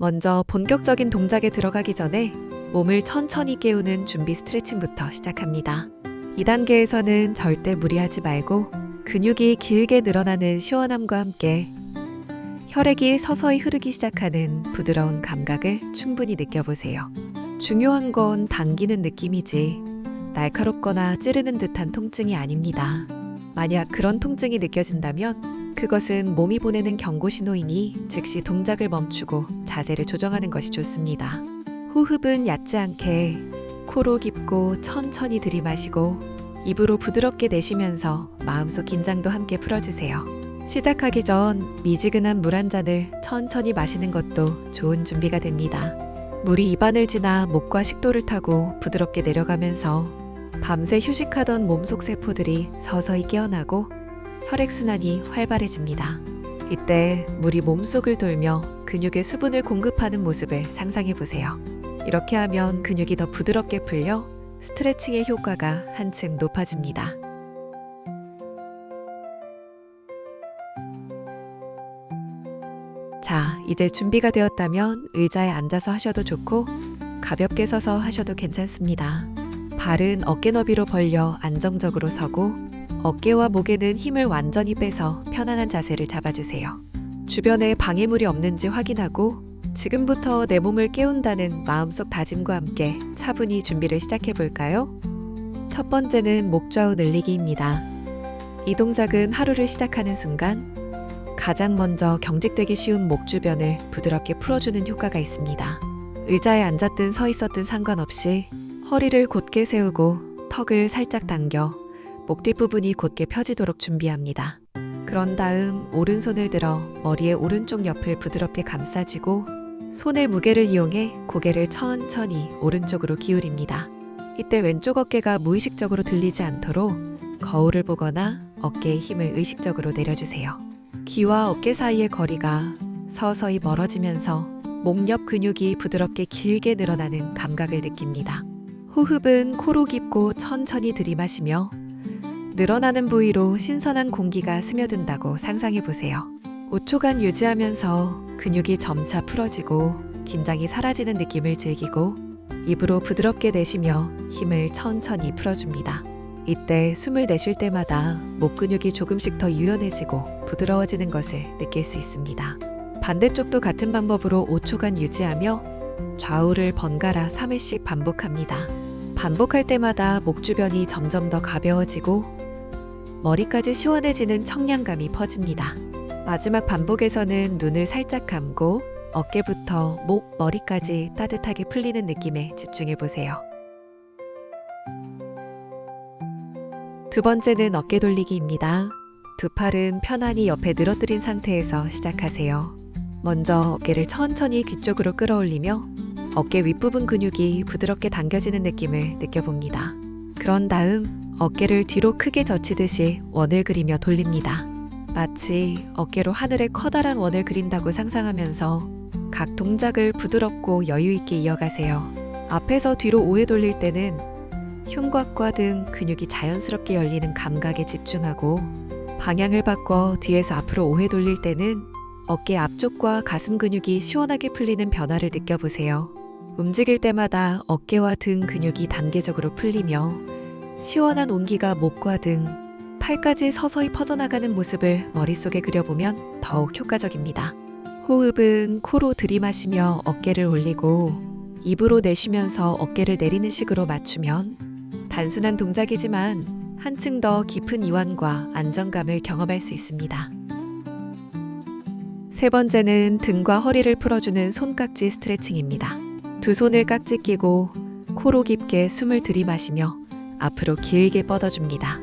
먼저 본격적인 동작에 들어가기 전에 몸을 천천히 깨우는 준비 스트레칭부터 시작합니다. 2단계에서는 절대 무리하지 말고 근육이 길게 늘어나는 시원함과 함께 혈액이 서서히 흐르기 시작하는 부드러운 감각을 충분히 느껴보세요. 중요한 건 당기는 느낌이지 날카롭거나 찌르는 듯한 통증이 아닙니다. 만약 그런 통증이 느껴진다면 그것은 몸이 보내는 경고 신호이니 즉시 동작을 멈추고 자세를 조정하는 것이 좋습니다. 호흡은 얕지 않게 코로 깊고 천천히 들이마시고 입으로 부드럽게 내쉬면서 마음속 긴장도 함께 풀어주세요. 시작하기 전 미지근한 물 한 잔을 천천히 마시는 것도 좋은 준비가 됩니다. 물이 입안을 지나 목과 식도를 타고 부드럽게 내려가면서 밤새 휴식하던 몸속 세포들이 서서히 깨어나고 혈액순환이 활발해집니다. 이때 물이 몸속을 돌며 근육에 수분을 공급하는 모습을 상상해 보세요. 이렇게 하면 근육이 더 부드럽게 풀려 스트레칭의 효과가 한층 높아집니다. 자, 이제 준비가 되었다면 의자에 앉아서 하셔도 좋고 가볍게 서서 하셔도 괜찮습니다. 발은 어깨 너비로 벌려 안정적으로 서고 어깨와 목에는 힘을 완전히 빼서 편안한 자세를 잡아주세요. 주변에 방해물이 없는지 확인하고 지금부터 내 몸을 깨운다는 마음속 다짐과 함께 차분히 준비를 시작해 볼까요? 첫 번째는 목 좌우 늘리기입니다. 이 동작은 하루를 시작하는 순간 가장 먼저 경직되기 쉬운 목 주변을 부드럽게 풀어주는 효과가 있습니다. 의자에 앉았든 서 있었든 상관없이 허리를 곧게 세우고 턱을 살짝 당겨 목 뒷부분이 곧게 펴지도록 준비합니다. 그런 다음 오른손을 들어 머리의 오른쪽 옆을 부드럽게 감싸쥐고 손의 무게를 이용해 고개를 천천히 오른쪽으로 기울입니다. 이때 왼쪽 어깨가 무의식적으로 들리지 않도록 거울을 보거나 어깨에 힘을 의식적으로 내려주세요. 귀와 어깨 사이의 거리가 서서히 멀어지면서 목 옆 근육이 부드럽게 길게 늘어나는 감각을 느낍니다. 호흡은 코로 깊고 천천히 들이마시며 늘어나는 부위로 신선한 공기가 스며든다고 상상해 보세요. 5초간 유지하면서 근육이 점차 풀어지고 긴장이 사라지는 느낌을 즐기고 입으로 부드럽게 내쉬며 힘을 천천히 풀어줍니다. 이때 숨을 내쉴 때마다 목 근육이 조금씩 더 유연해지고 부드러워지는 것을 느낄 수 있습니다. 반대쪽도 같은 방법으로 5초간 유지하며 좌우를 번갈아 3회씩 반복합니다. 반복할 때마다 목 주변이 점점 더 가벼워지고 머리까지 시원해지는 청량감이 퍼집니다. 마지막 반복에서는 눈을 살짝 감고 어깨부터 목, 머리까지 따뜻하게 풀리는 느낌에 집중해 보세요. 두 번째는 어깨 돌리기입니다. 두 팔은 편안히 옆에 늘어뜨린 상태에서 시작하세요. 먼저 어깨를 천천히 귀 쪽으로 끌어올리며 어깨 윗부분 근육이 부드럽게 당겨지는 느낌을 느껴봅니다. 그런 다음 어깨를 뒤로 크게 젖히듯이 원을 그리며 돌립니다. 마치 어깨로 하늘에 커다란 원을 그린다고 상상하면서 각 동작을 부드럽고 여유 있게 이어가세요. 앞에서 뒤로 5회 돌릴 때는 흉곽과 등 근육이 자연스럽게 열리는 감각에 집중하고 방향을 바꿔 뒤에서 앞으로 5회 돌릴 때는 어깨 앞쪽과 가슴 근육이 시원하게 풀리는 변화를 느껴보세요. 움직일 때마다 어깨와 등 근육이 단계적으로 풀리며 시원한 온기가 목과 등 팔까지 서서히 퍼져나가는 모습을 머릿속에 그려보면 더욱 효과적입니다. 호흡은 코로 들이마시며 어깨를 올리고 입으로 내쉬면서 어깨를 내리는 식으로 맞추면 단순한 동작이지만 한층 더 깊은 이완과 안정감을 경험할 수 있습니다. 세 번째는 등과 허리를 풀어주는 손깍지 스트레칭입니다. 두 손을 깍지 끼고 코로 깊게 숨을 들이마시며 앞으로 길게 뻗어줍니다.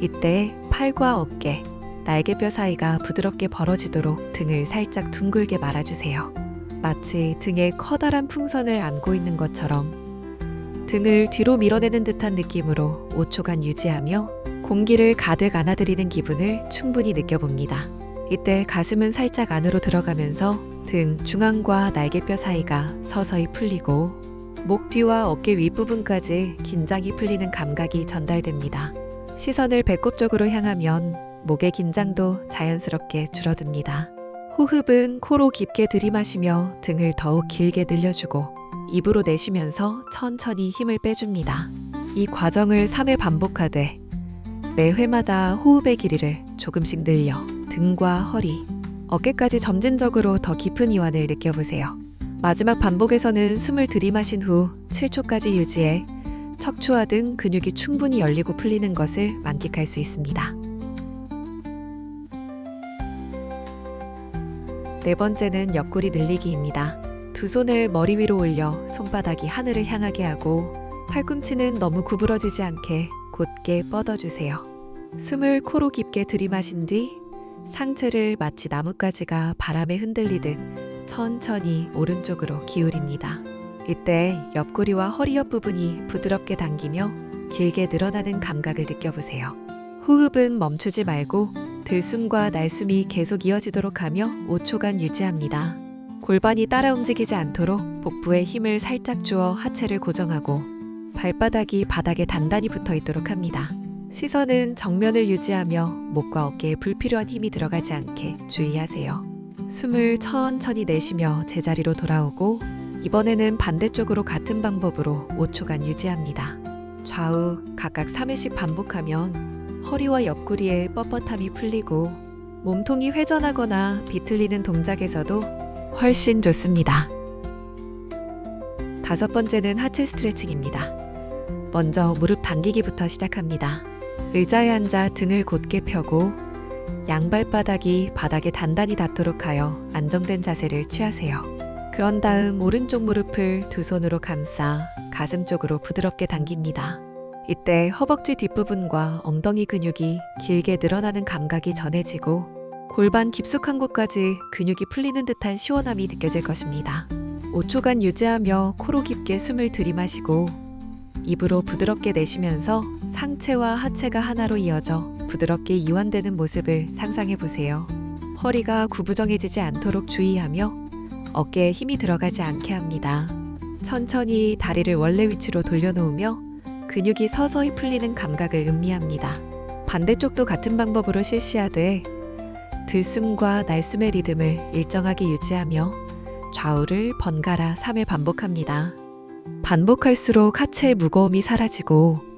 이때 팔과 어깨, 날개뼈 사이가 부드럽게 벌어지도록 등을 살짝 둥글게 말아주세요. 마치 등에 커다란 풍선을 안고 있는 것처럼 등을 뒤로 밀어내는 듯한 느낌으로 5초간 유지하며 공기를 가득 안아들이는 기분을 충분히 느껴봅니다. 이때 가슴은 살짝 안으로 들어가면서 등 중앙과 날개뼈 사이가 서서히 풀리고 목 뒤와 어깨 윗부분까지 긴장이 풀리는 감각이 전달됩니다. 시선을 배꼽 쪽으로 향하면 목의 긴장도 자연스럽게 줄어듭니다. 호흡은 코로 깊게 들이마시며 등을 더욱 길게 늘려주고 입으로 내쉬면서 천천히 힘을 빼줍니다. 이 과정을 3회 반복하되 매 회마다 호흡의 길이를 조금씩 늘려 등과 허리, 어깨까지 점진적으로 더 깊은 이완을 느껴보세요. 마지막 반복에서는 숨을 들이마신 후 7초까지 유지해 척추와 등 근육이 충분히 열리고 풀리는 것을 만끽할 수 있습니다. 네 번째는 옆구리 늘리기입니다. 두 손을 머리 위로 올려 손바닥이 하늘을 향하게 하고 팔꿈치는 너무 구부러지지 않게 곧게 뻗어주세요. 숨을 코로 깊게 들이마신 뒤 상체를 마치 나뭇가지가 바람에 흔들리듯 천천히 오른쪽으로 기울입니다. 이때 옆구리와 허리 옆 부분이 부드럽게 당기며 길게 늘어나는 감각을 느껴보세요. 호흡은 멈추지 말고 들숨과 날숨이 계속 이어지도록 하며 5초간 유지합니다. 골반이 따라 움직이지 않도록 복부에 힘을 살짝 주어 하체를 고정하고 발바닥이 바닥에 단단히 붙어 있도록 합니다. 시선은 정면을 유지하며 목과 어깨에 불필요한 힘이 들어가지 않게 주의하세요. 숨을 천천히 내쉬며 제자리로 돌아오고 이번에는 반대쪽으로 같은 방법으로 5초간 유지합니다. 좌우 각각 3회씩 반복하면 허리와 옆구리의 뻣뻣함이 풀리고 몸통이 회전하거나 비틀리는 동작에서도 훨씬 좋습니다. 다섯 번째는 하체 스트레칭입니다. 먼저 무릎 당기기부터 시작합니다. 의자에 앉아 등을 곧게 펴고 양발바닥이 바닥에 단단히 닿도록 하여 안정된 자세를 취하세요. 그런 다음 오른쪽 무릎을 두 손으로 감싸 가슴 쪽으로 부드럽게 당깁니다. 이때 허벅지 뒷부분과 엉덩이 근육이 길게 늘어나는 감각이 전해지고 골반 깊숙한 곳까지 근육이 풀리는 듯한 시원함이 느껴질 것입니다. 5초간 유지하며 코로 깊게 숨을 들이마시고 입으로 부드럽게 내쉬면서 상체와 하체가 하나로 이어져 부드럽게 이완되는 모습을 상상해 보세요. 허리가 구부정해지지 않도록 주의하며 어깨에 힘이 들어가지 않게 합니다. 천천히 다리를 원래 위치로 돌려놓으며 근육이 서서히 풀리는 감각을 음미합니다. 반대쪽도 같은 방법으로 실시하되 들숨과 날숨의 리듬을 일정하게 유지하며 좌우를 번갈아 3회 반복합니다. 반복할수록 하체의 무거움이 사라지고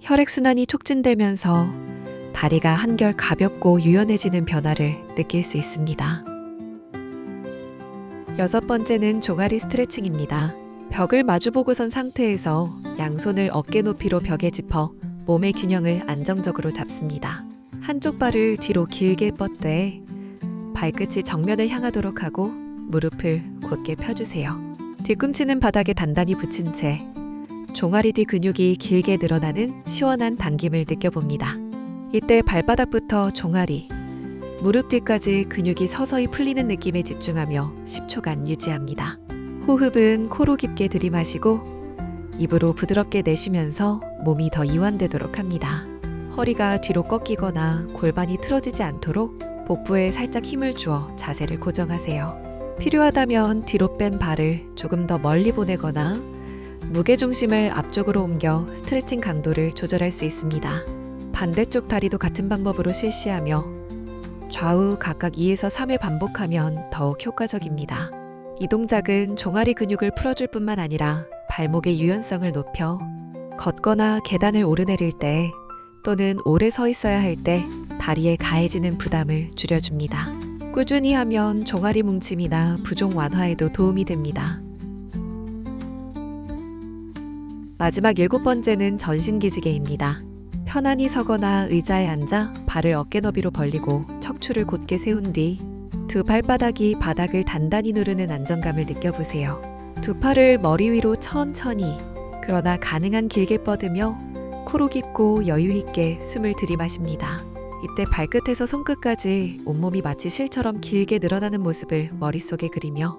혈액순환이 촉진되면서 다리가 한결 가볍고 유연해지는 변화를 느낄 수 있습니다. 여섯 번째는 종아리 스트레칭입니다. 벽을 마주보고 선 상태에서 양손을 어깨 높이로 벽에 짚어 몸의 균형을 안정적으로 잡습니다. 한쪽 발을 뒤로 길게 뻗되 발끝이 정면을 향하도록 하고 무릎을 곧게 펴주세요. 뒤꿈치는 바닥에 단단히 붙인 채 종아리 뒤 근육이 길게 늘어나는 시원한 당김을 느껴봅니다. 이때 발바닥부터 종아리, 무릎 뒤까지 근육이 서서히 풀리는 느낌에 집중하며 10초간 유지합니다. 호흡은 코로 깊게 들이마시고 입으로 부드럽게 내쉬면서 몸이 더 이완되도록 합니다. 허리가 뒤로 꺾이거나 골반이 틀어지지 않도록 복부에 살짝 힘을 주어 자세를 고정하세요. 필요하다면 뒤로 뺀 발을 조금 더 멀리 보내거나 무게중심을 앞쪽으로 옮겨 스트레칭 강도를 조절할 수 있습니다. 반대쪽 다리도 같은 방법으로 실시하며 좌우 각각 2에서 3회 반복하면 더욱 효과적입니다. 이 동작은 종아리 근육을 풀어줄 뿐만 아니라 발목의 유연성을 높여 걷거나 계단을 오르내릴 때 또는 오래 서 있어야 할 때 다리에 가해지는 부담을 줄여줍니다. 꾸준히 하면 종아리 뭉침이나 부종 완화에도 도움이 됩니다. 마지막 일곱 번째는 전신 기지개입니다. 편안히 서거나 의자에 앉아 발을 어깨 너비로 벌리고 척추를 곧게 세운 뒤 두 발바닥이 바닥을 단단히 누르는 안정감을 느껴보세요. 두 팔을 머리 위로 천천히 그러나 가능한 길게 뻗으며 코로 깊고 여유 있게 숨을 들이마십니다. 이때 발끝에서 손끝까지 온몸이 마치 실처럼 길게 늘어나는 모습을 머릿속에 그리며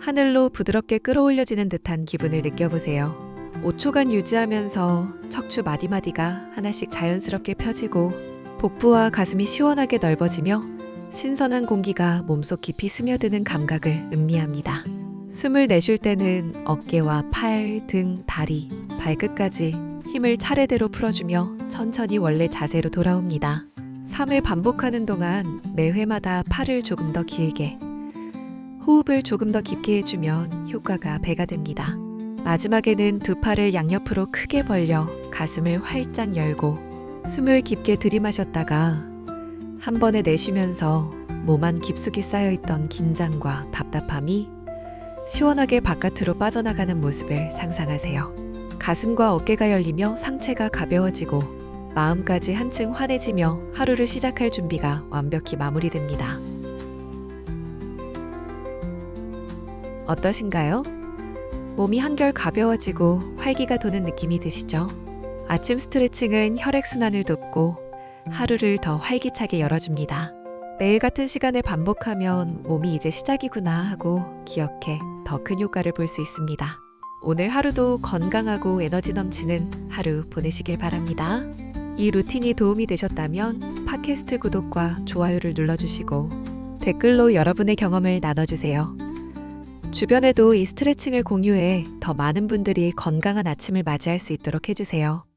하늘로 부드럽게 끌어올려지는 듯한 기분을 느껴보세요. 5초간 유지하면서 척추 마디마디가 하나씩 자연스럽게 펴지고 복부와 가슴이 시원하게 넓어지며 신선한 공기가 몸속 깊이 스며드는 감각을 음미합니다. 숨을 내쉴 때는 어깨와 팔, 등, 다리, 발끝까지 힘을 차례대로 풀어주며 천천히 원래 자세로 돌아옵니다. 3회 반복하는 동안 매 회마다 팔을 조금 더 길게, 호흡을 조금 더 깊게 해주면 효과가 배가 됩니다. 마지막에는 두 팔을 양옆으로 크게 벌려 가슴을 활짝 열고 숨을 깊게 들이마셨다가 한 번에 내쉬면서 몸 안 깊숙이 쌓여있던 긴장과 답답함이 시원하게 바깥으로 빠져나가는 모습을 상상하세요. 가슴과 어깨가 열리며 상체가 가벼워지고 마음까지 한층 환해지며 하루를 시작할 준비가 완벽히 마무리됩니다. 어떠신가요? 몸이 한결 가벼워지고 활기가 도는 느낌이 드시죠? 아침 스트레칭은 혈액순환을 돕고 하루를 더 활기차게 열어줍니다. 매일 같은 시간에 반복하면 몸이 이제 시작이구나 하고 기억해 더 큰 효과를 볼 수 있습니다. 오늘 하루도 건강하고 에너지 넘치는 하루 보내시길 바랍니다. 이 루틴이 도움이 되셨다면 팟캐스트 구독과 좋아요를 눌러주시고 댓글로 여러분의 경험을 나눠주세요. 주변에도 이 스트레칭을 공유해 더 많은 분들이 건강한 아침을 맞이할 수 있도록 해주세요.